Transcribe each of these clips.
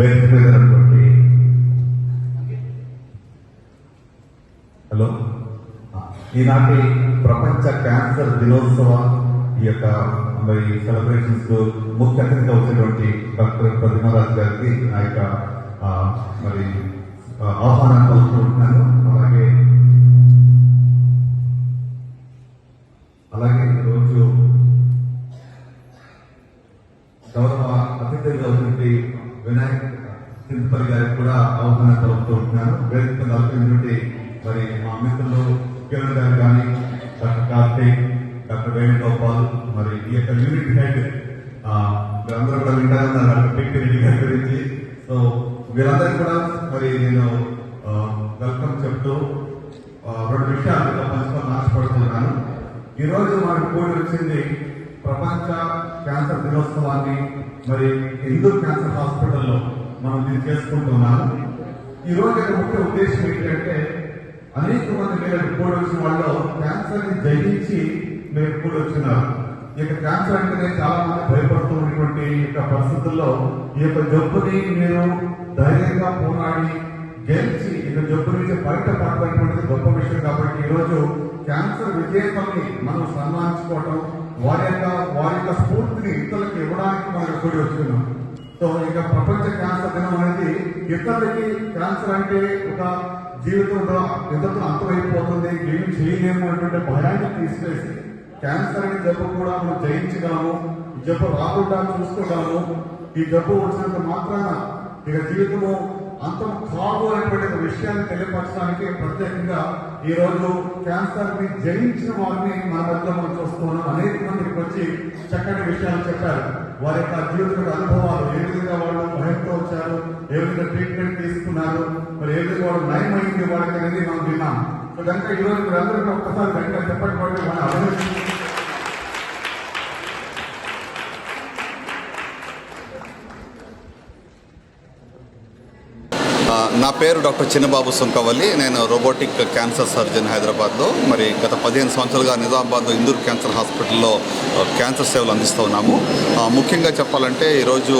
వేదిక మీద హలో ఈనాటి ప్రపంచ క్యాన్సర్ దినోత్సవ ఈ యొక్క మరి సెలబ్రేషన్స్ ముఖ్య అతిథిగా వచ్చినటువంటి డాక్టర్ ప్రతిమరాజ్ గారికి నా యొక్క మరి ఆహ్వానం పలుకుంటున్నాను అలాగే అలాగే ఈరోజు గౌరవ అతిథులుగా ఉన్నటువంటి వినాయక్ చింతపల్లి గారికి కూడా అవగాహన పలుకుతూ ఉంటున్నాను వేదిక మీద మరి మా మిత్రులు కిరణ్ గారు కానీ డాక్టర్ కార్తీక్ డాక్టర్ వేణుగోపాల్ మరి ఈ యొక్క యూనిట్ హెడ్ ఆ, కూడా వింటారన్నారు డాక్టర్ పిక్ రెడ్డి గారి గురించి. సో వీరందరికీ కూడా మరి నేను వెల్కమ్ చెప్తూ రెండు విషయాలు మీతో పంచుకొని ఆశపడుతున్నాను. ఈ మనకు కోడి వచ్చింది ప్రపంచ క్యాన్సర్ దినోత్సవాన్ని మరి హిందూ క్యాన్సర్ హాస్పిటల్లో మనం దీన్ని చేసుకుంటున్నాము. ఈ రోజు యొక్క ముఖ్య ఉద్దేశం ఏంటంటే అనేక మంది మీరు కూడి వచ్చిన వాళ్ళు క్యాన్సర్ని జయించి మీరు కూడి వచ్చినారు. ఈ యొక్క క్యాన్సర్ అంటేనే చాలా మంది భయపడుతూ ఉన్నటువంటి యొక్క పరిస్థితుల్లో ఈ యొక్క జబ్బుని మీరు ధైర్యంగా పోరాడి గెలిచి ఇక జబ్బు నుంచి బయట పడబడినటువంటిది గొప్ప విషయం కాబట్టి ఈ రోజు క్యాన్సర్ విజేతల్ని మనం సన్మానించుకోవటం వారి యొక్క వారి యొక్క స్ఫూర్తిని ఇతరులకు ఇవ్వడానికి మనం కూడి వస్తున్నాం సో ఇక ప్రపంచ క్యాన్సర్ దినం అనేది ఇతరులకి క్యాన్సర్ అంటే ఒక జీవితంలో ఇతరులు అంతమైపోతుంది ఏం చేయలేము అనేటువంటి భయాన్ని తీసివేసి క్యాన్సర్ అనే జబ్బు కూడా మనం జయించగలము జబ్బు రాకుండా చూసుకోగలము ఈ జబ్బు వచ్చినంత మాత్రాన ఇక జీవితము అంతం కాదు అనేటువంటి ఒక విషయాన్ని తెలియపరచడానికి ప్రత్యేకంగా ఈ రోజు క్యాన్సర్ని జయించిన వారిని మన మధ్యలో మనం చూస్తున్నాం అనేక మంది వచ్చి చక్కటి విషయాలు చెప్పారు. వారి యొక్క జీవిత అనుభవాలు ఏ విధంగా వాళ్ళు భయంతో వచ్చారు ఏ విధంగా ట్రీట్మెంట్ తీసుకున్నారు మరి ఏ విధంగా వాళ్ళు నయమైంది వాళ్ళకి అనేది మనం విన్నాం. సో కనుక ఈరోజు రోజు ఒక్కసారి వెంటనే చెప్పండి వాళ్ళు మన నా పేరు డాక్టర్ చిన్నబాబు సుంకవల్లి. నేను రోబోటిక్ క్యాన్సర్ సర్జన్ హైదరాబాద్లో. మరి గత పదిహేను సంవత్సరాలుగా నిజామాబాద్ ఇందూర్ క్యాన్సర్ హాస్పిటల్లో క్యాన్సర్ సేవలు అందిస్తూ ఉన్నాము. ముఖ్యంగా చెప్పాలంటే ఈరోజు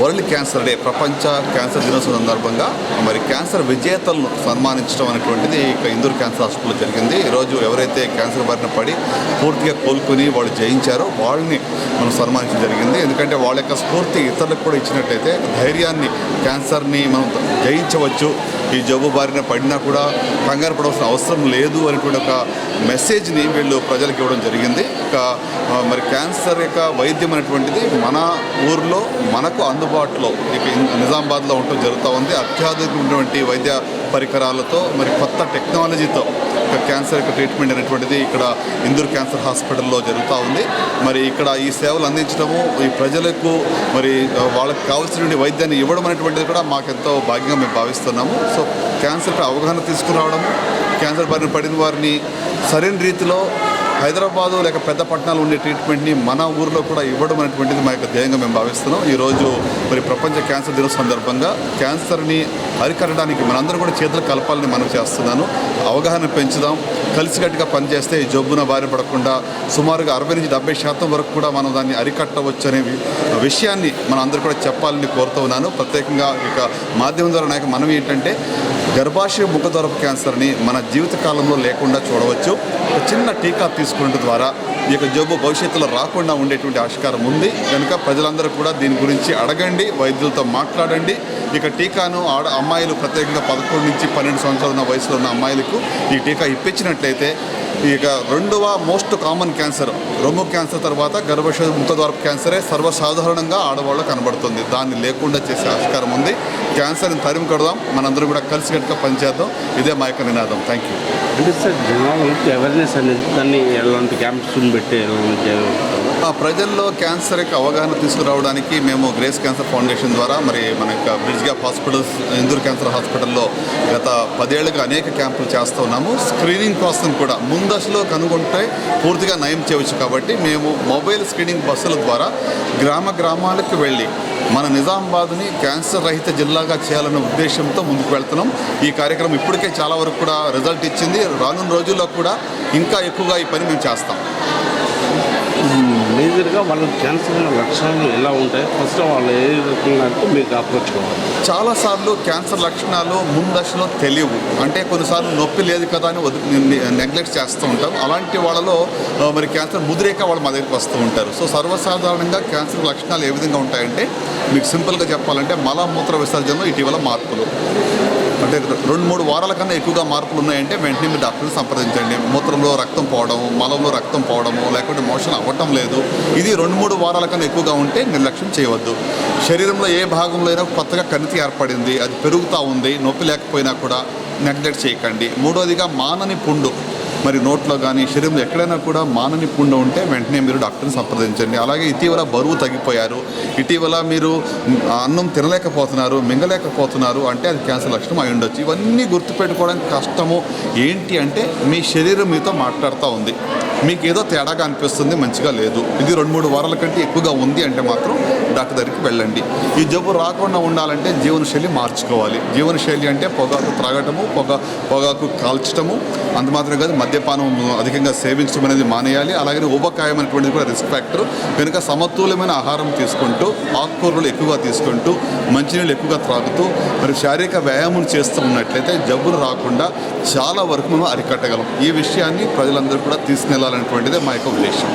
వరల్డ్ క్యాన్సర్ డే ప్రపంచ క్యాన్సర్ దినోత్సవం సందర్భంగా మరి క్యాన్సర్ విజేతలను సన్మానించడం అనేటువంటిది ఇక ఇందూర్ క్యాన్సర్ హాస్పిటల్లో జరిగింది. ఈరోజు ఎవరైతే క్యాన్సర్ బారిన పడి పూర్తిగా కోలుకుని వాళ్ళు జయించారో వాళ్ళని మనం సన్మానించడం జరిగింది. ఎందుకంటే వాళ్ళ యొక్క స్ఫూర్తి ఇతరులకు కూడా ఇచ్చినట్టయితే ధైర్యాన్ని క్యాన్సర్ని మనం జయించవచ్చు. ఈ జబ్బు బారిన పడినా కూడా కంగారు పడవలసిన అవసరం లేదు అనేటువంటి ఒక మెసేజ్ని వీళ్ళు ప్రజలకు ఇవ్వడం జరిగింది. ఇక మరి క్యాన్సర్ యొక్క వైద్యం అనేటువంటిది మన ఊర్లో మనకు అందుబాటులో ఇక నిజామాబాద్లో ఉండటం జరుగుతూ ఉంది. అత్యాధునికమైనటువంటి వైద్య పరికరాలతో మరి కొత్త టెక్నాలజీతో ఇక క్యాన్సర్ యొక్క ట్రీట్మెంట్ అనేటువంటిది ఇక్కడ ఇందూర్ క్యాన్సర్ హాస్పిటల్లో జరుగుతూ ఉంది. మరి ఇక్కడ ఈ సేవలు అందించడము ఈ ప్రజలకు మరి వాళ్ళకి కావాల్సినటువంటి వైద్యాన్ని ఇవ్వడం అనేటువంటిది కూడా మాకెంతో భాగ్యంగా మేము భావిస్తున్నాము. సో క్యాన్సర్పై అవగాహన తీసుకురావడము క్యాన్సర్ బారిన పడిన వారిని సరైన రీతిలో హైదరాబాదు లేక పెద్ద పట్టణాలు ఉండే ట్రీట్మెంట్ని మన ఊర్లో కూడా ఇవ్వడం అనేటువంటిది మా యొక్క ధ్యేయంగా మేము భావిస్తున్నాం. ఈరోజు మరి ప్రపంచ క్యాన్సర్ దినోత్సవం సందర్భంగా క్యాన్సర్ని అరికట్టడానికి మనందరం కూడా చేతులు కలపాలని మనం చేస్తున్నాను. అవగాహన పెంచుదాం. కలిసికట్టుగా పనిచేస్తే ఈ జబ్బున బారి పడకుండా సుమారుగా అరవై నుంచి డెబ్బై శాతం వరకు కూడా మనం దాన్ని అరికట్టవచ్చు అనే విషయాన్ని మనం అందరూ కూడా చెప్పాలని కోరుతూ ఉన్నాను. ప్రత్యేకంగా ఇక మాధ్యమం ద్వారా నాకు మనం ఏంటంటే గర్భాశయ ముఖద్వారపు క్యాన్సర్ని మన జీవితకాలంలో లేకుండా చూడవచ్చు. ఒక చిన్న టీకా తీసుకున్న ద్వారా ఈ యొక్క జబ్బు భవిష్యత్తులో రాకుండా ఉండేటువంటి ఆస్కారం ఉంది. కనుక ప్రజలందరూ కూడా దీని గురించి అడగండి వైద్యులతో మాట్లాడండి. ఇక టీకాను ఆడ అమ్మాయిలు ప్రత్యేకంగా పదకొండు నుంచి పన్నెండు సంవత్సరాల ఉన్న వయసులో ఉన్న అమ్మాయిలకు ఈ టీకా ఇప్పించినట్లయితే ఇక రెండవ మోస్ట్ కామన్ క్యాన్సర్ రొమ్ము క్యాన్సర్ తర్వాత గర్భశ ముఖద్వారపు క్యాన్సరే సర్వసాధారణంగా ఆడవాళ్ళు కనబడుతుంది. దాన్ని లేకుండా చేసే ఆస్కారం ఉంది. క్యాన్సర్ని తరిమి కడదాం. మనందరం కూడా కలిసికట్టుగా పనిచేద్దాం. ఇదే మా యొక్క నినాదం. థ్యాంక్ యూ అంటే సార్ జనాలకి అవేర్నెస్ అనేది దాన్ని ఎలాంటి క్యాంప్స్ పెట్టి ప్రజల్లో క్యాన్సర్ యొక్క అవగాహన తీసుకురావడానికి మేము గ్రేస్ క్యాన్సర్ ఫౌండేషన్ ద్వారా మరి మన యొక్క bridge gap hospitals Indur cancer హాస్పిటల్లో గత పదేళ్ళుగా అనేక క్యాంపులు చేస్తూ ఉన్నాము. స్క్రీనింగ్ కోసం కూడా ముందశలో కనుగొంటే పూర్తిగా నయం చేయవచ్చు కాబట్టి మేము మొబైల్ స్క్రీనింగ్ బస్సుల ద్వారా గ్రామ గ్రామాలకు వెళ్ళి మన నిజామాబాద్ని క్యాన్సర్ రహిత జిల్లాగా చేయాలన్న ఉద్దేశంతో ముందుకు వెళ్తున్నాం. ఈ కార్యక్రమం ఇప్పటికే చాలా వరకు కూడా రిజల్ట్ ఇచ్చింది. రానున్న రోజుల్లో కూడా ఇంకా ఎక్కువగా ఈ పని మేము చేస్తాం. మేజర్గా వాళ్ళకి క్యాన్సర్ లక్షణాలు ఎలా ఉంటాయి? ఫస్ట్ వాళ్ళు ఏ రకంగా అంటే మీకు అప్రోచ్ కావాలి. చాలాసార్లు క్యాన్సర్ లక్షణాలు ముందశలో తెలియవు. అంటే కొన్నిసార్లు నొప్పి లేదు కదా అని నెగ్లెక్ట్ చేస్తూ ఉంటాం. అలాంటి వాళ్ళలో మరి క్యాన్సర్ ముదిరేక వాళ్ళు మా దగ్గరికి వస్తూ ఉంటారు. సో సర్వసాధారణంగా క్యాన్సర్ లక్షణాలు ఏ విధంగా ఉంటాయంటే మీకు సింపుల్గా చెప్పాలంటే మలమూత్ర విసర్జనలో ఇటీవల మార్పులు. అంటే రెండు మూడు వారాల కన్నా ఎక్కువగా మార్పులు ఉన్నాయంటే వెంటనే మీరు డాక్టర్ని సంప్రదించండి. మూత్రంలో రక్తం పోవడం మలంలో రక్తం పోవడము లేకుంటే మోషన్ అవ్వటం లేదు. ఇది రెండు మూడు వారాల కన్నా ఎక్కువగా ఉంటే నిర్లక్ష్యం చేయవద్దు. శరీరంలో ఏ భాగంలో అయినా కొత్తగా కణితి ఏర్పడింది అది పెరుగుతూ ఉంది. నొప్పి లేకపోయినా కూడా నెగ్లెక్ట్ చేయకండి. మూడోదిగా మానని పుండు. మరి నోట్లో కానీ శరీరంలో ఎక్కడైనా కూడా మానని పుండ ఉంటే వెంటనే మీరు డాక్టర్ని సంప్రదించండి. అలాగే ఇటీవల బరువు తగ్గిపోయారు. ఇటీవల మీరు అన్నం తినలేకపోతున్నారు మింగలేకపోతున్నారు అంటే అది క్యాన్సర్ లక్షణం అయి ఉండొచ్చు. ఇవన్నీ గుర్తుపెట్టుకోవడానికి కష్టము ఏంటి అంటే మీ శరీరం మీతో మాట్లాడుతూ ఉంది. మీకు ఏదో తేడాగా అనిపిస్తుంది మంచిగా లేదు. ఇది రెండు మూడు వారాల కంటే ఎక్కువగా ఉంది అంటే మాత్రం డాక్టర్ దగ్గరికి వెళ్ళండి. ఈ జబ్బు రాకుండా ఉండాలంటే జీవనశైలి మార్చుకోవాలి. జీవనశైలి అంటే పొగాకు త్రాగటము పొగ పొగాకు కాల్చటము అంత మాత్రమే కాదు మద్యపానం అధికంగా సేవించడం అనేది మానేయాలి. అలాగే ఊబకాయం అనేటువంటిది కూడా రిస్క్ ఫ్యాక్టర్ కనుక సమతుల్యమైన ఆహారం తీసుకుంటూ ఆకుకూరలు ఎక్కువగా తీసుకుంటూ మంచినీళ్ళు ఎక్కువగా త్రాగుతూ మరి శారీరక వ్యాయామం చేస్తూ ఉన్నట్లయితే జబ్బులు రాకుండా చాలా వరకు మనం అరికట్టగలం. ఈ విషయాన్ని ప్రజలందరూ కూడా తీసుకెళ్ళాలనేటువంటిదే మా యొక్క ఉద్దేశం.